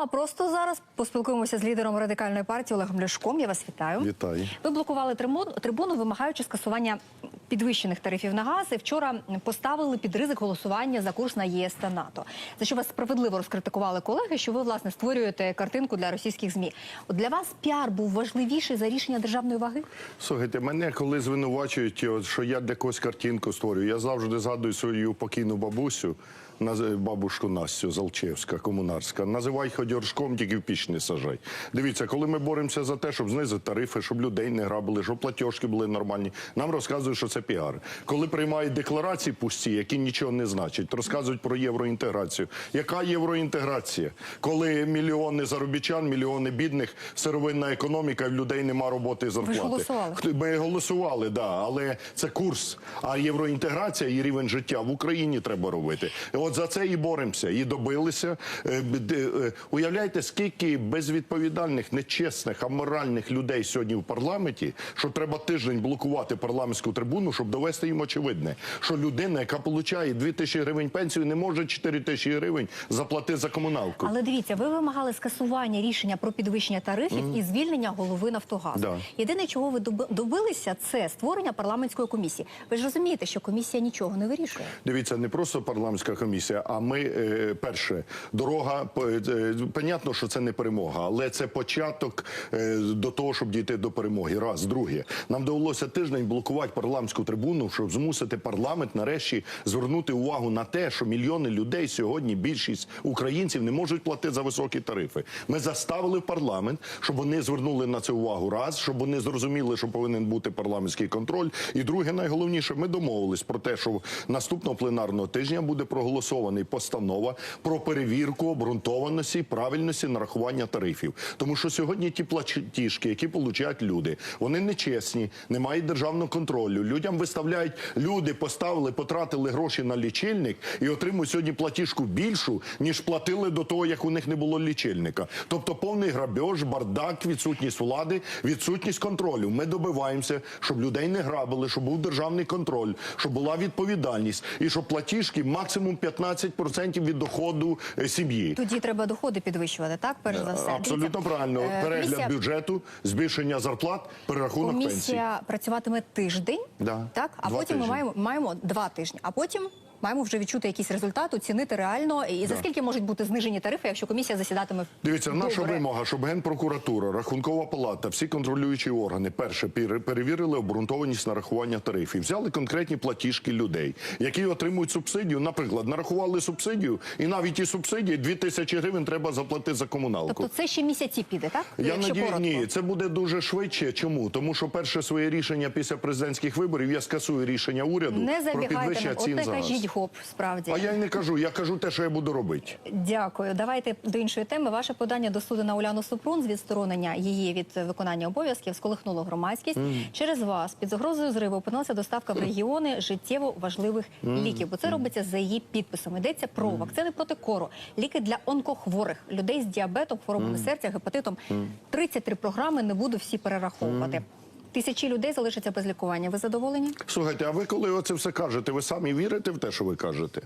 а просто зараз поспілкуємося з лідером радикальної партії Олегом Ляшком. Я вас вітаю. Вітаю. Ви блокували трибуну, вимагаючи скасування підвищених тарифів на газ. І вчора поставили під ризик голосування за курс на ЄС та НАТО. За що вас справедливо розкритикували колеги, що ви власне створюєте картинку для російських змі. От для вас піар був важливіший за рішення державної ваги? Слухайте, мене коли звинувачують, що я для когось картинку створюю, я завжди згадую свою покійну бабусю, бабушку Настю Залчевська, комунарська. Називай хоч оршком, тільки в піч не сажай. Дивіться, коли ми боремося за те, щоб знизити тарифи, щоб людей не грабили, щоб платіжки були нормальні, нам розказують, що це піар. Коли приймають декларації пусті, які нічого не значать, розказують про євроінтеграцію. Яка євроінтеграція? Коли мільйони заробітчан, мільйони бідних, сировинна економіка, і в людей нема роботи і зарплати. голосували. Ми голосували, да, але це курс. А євроінтеграція і рівень життя в Україні треба робити. І От за це і боремося, і добилися. Е, е, Уявляєте, скільки безвідповідальних, нечесних, аморальних людей сьогодні в парламенті, що треба тиждень блокувати парламентську трибуну, щоб довести їм очевидне, що людина, яка отримує 2 тисячі гривень пенсію, не може 4 тисячі гривень заплатити за комуналку. Але дивіться, ви вимагали скасування рішення про підвищення тарифів і звільнення голови Нафтогазу. Да. Єдине, чого ви добилися, це створення парламентської комісії. Ви ж розумієте, що комісія нічого не вирішує. Дивіться, не просто парламентська комісія, а ми е, перше дорога. По- понятно, що це не перемога, але це початок е, до того, щоб дійти до перемоги. Раз, друге, нам довелося тиждень блокувати парламентську трибуну, щоб змусити парламент нарешті звернути увагу на те, що мільйони людей сьогодні, більшість українців, не можуть платити за високі тарифи. Ми заставили парламент, щоб вони звернули на це увагу. Раз, щоб вони зрозуміли, що повинен бути парламентський контроль. І друге, найголовніше, ми домовились про те, що наступного пленарного тижня буде проголосований постанова про перевірку обґрунтованості правильності нарахування тарифів. Тому що сьогодні ті платіжки, які получають люди, вони нечесні, не мають державного контролю. Людям виставляють люди, поставили, потратили гроші на лічильник і отримують сьогодні платіжку більшу, ніж платили до того, як у них не було лічильника. Тобто повний грабеж, бардак, відсутність влади, відсутність контролю. Ми добиваємося, щоб людей не грабили, щоб був державний контроль, щоб була відповідальність і щоб платіжки максимум 15% від доходу е, сім'ї. Тоді треба доходи підвищувати, так? Перш за все. Абсолютно Дивіться, правильно. е, Перегляд комісія- бюджету, збільшення зарплат, перерахунок пенсій. Комісія працюватиме тиждень, Да. так? А Два потім ми маємо, маємо два тижні. А потім маємо вже відчути якийсь результат, оцінити реально. І за скільки можуть бути знижені тарифи, якщо комісія засідатиме Дивіться, наша добре? вимога, щоб Генпрокуратура, Рахункова палата, всі контролюючі органи перше пере- перевірили обґрунтованість нарахування тарифів, взяли конкретні платіжки людей, які отримують субсидію. Наприклад, нарахували субсидію, і навіть ті субсидії 2 тисячі гривень треба заплатити за комуналку. Тобто це ще місяці піде, так? Я надію, ні, це буде дуже швидше. Чому? Тому що перше своє рішення після президентських виборів я скасую рішення уряду Не про підвищення цін не за газ. Гоп, справді. А я й не кажу, я кажу те, що я буду робити. Дякую. Давайте до іншої теми. Ваше подання до суду на Уляну Супрун з відсторонення її від виконання обов'язків сколихнуло громадськість. Через вас під загрозою зриву опинилася доставка в регіони життєво важливих ліків, бо це робиться за її підписом. Йдеться про вакцини проти кору, ліки для онкохворих, людей з діабетом, хворобами серця, гепатитом. 33 програми не буду всі перераховувати. Тисячі людей залишаться без лікування. Ви задоволені? Слухайте, а ви коли оце все кажете, ви самі вірите в те, що ви кажете?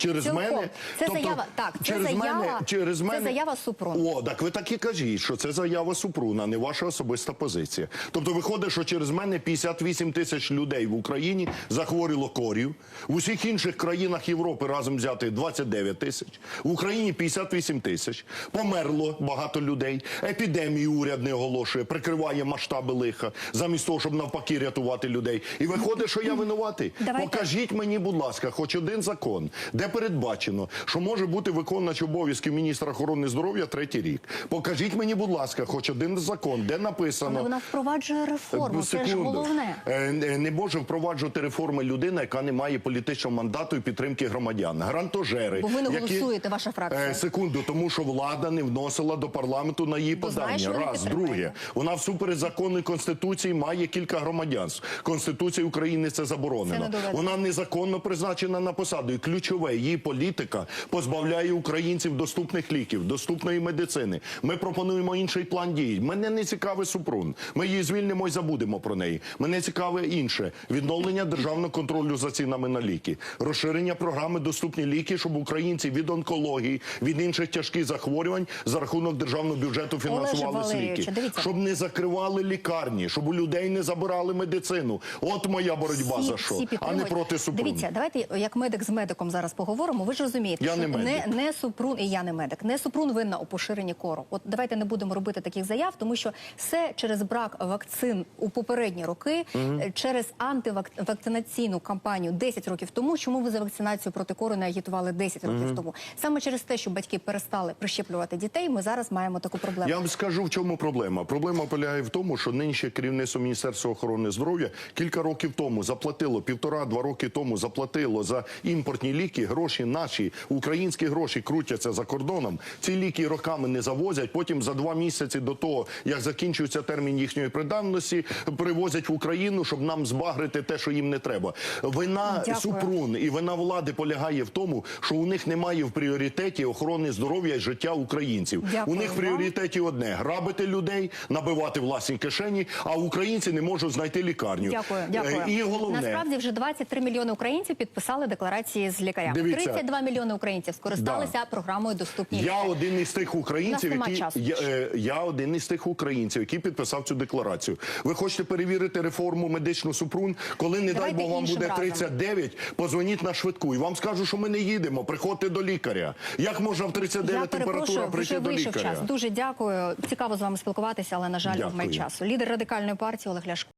Через Цілком. мене Це заява- так, це через заява- мене, через це заява Супрун. О, так ви так і кажіть, що це заява Супруна, не ваша особиста позиція. Тобто виходить, що через мене 58 тисяч людей в Україні захворіло кор'ю. В усіх інших країнах Європи разом взяти 29 тисяч. В Україні 58 тисяч. Померло багато людей. Епідемію уряд не оголошує, прикриває масштаби лиха, замість того, щоб навпаки рятувати людей. І виходить, що я винуватий. Давайте. Покажіть мені, будь ласка, хоч один закон, де передбачено, що може бути виконувач обов'язків міністра охорони здоров'я третій рік. Покажіть мені, будь ласка, хоч один закон, де написано. Але вона впроваджує реформу. Це ж головне. Е, е, Не може впроваджувати реформи людина, яка не має політичного мандату і підтримки громадян. Грантожери. Бо ви не які- голосуєте, ваша фракція. Е, Секунду, тому що влада не вносила до парламенту на її Бо подання. Раз, друге. Вона всупереч закону конституції має кілька громадянств. Конституція України це заборонено. Це не. Вона незаконно призначена на посаду. І ключове її політика позбавляє українців доступних ліків, доступної медицини. Ми пропонуємо інший план дій. Мене не цікавий Супрун. Ми її звільнимо і забудемо про неї. Мене цікаве інше відновлення державного контролю за цінами на ліки, розширення програми доступні ліки, щоб українці від онкології, від інших тяжких захворювань за рахунок державного бюджету фінансували ліки, щоб не закривали лікарні, щоб у людей не забирали медицину. От моя боротьба Всі- за що, а не проти Супрун. Дивіться, давайте як медик з медиком зараз поговоримо. Ви ж розумієте, Я що не медик. не, не Супрун, і я не медик, не Супрун винна у поширенні кору. От давайте не будемо робити таких заяв, тому що все через брак вакцин у попередні роки, е, через антивакцинаційну кампанію 10 років тому. Чому ви за вакцинацію проти кору не агітували 10 років тому? Саме через те, що батьки перестали прищеплювати дітей, ми зараз маємо таку проблему. Я вам скажу, в чому проблема. Проблема полягає в тому, що нинішнє керівництво Міністерства охорони здоров'я кілька років тому заплатило, півтора-два роки тому заплатило за імпортні ліки гроші наші, українські гроші крутяться за кордоном. Ці ліки роками не завозять. Потім за два місяці до того, як закінчується термін їхньої придатності, привозять в Україну, щоб нам збагрити те, що їм не треба. Вина Дякую. Супрун і вина влади полягає в тому, що у них немає в пріоритеті охорони здоров'я і життя українців. Дякую у них в пріоритеті одне грабити людей, набивати власні кишені, а українці не можуть знайти лікарню. Дякую, дякую. Е, І головне. насправді вже 23 мільйони українців підписали декларації з лікарями. Дивіться. 32 мільйони українців скористалися програмою доступні. Я один із тих українців, які я, е, я один із тих українців, який підписав цю декларацію. Ви хочете перевірити реформу медичну Супрун? Коли не Давайте дай Бог вам буде разом. 39, позвоніть на швидку і вам скажуть, що ми не їдемо. Приходьте до лікаря. Як можна в 39 Я температура прийти вже до лікаря? час. Дуже дякую. Цікаво з вами спілкуватися, але на жаль, Дякую. часу. Лідер радикальної партії Олег Ляшко.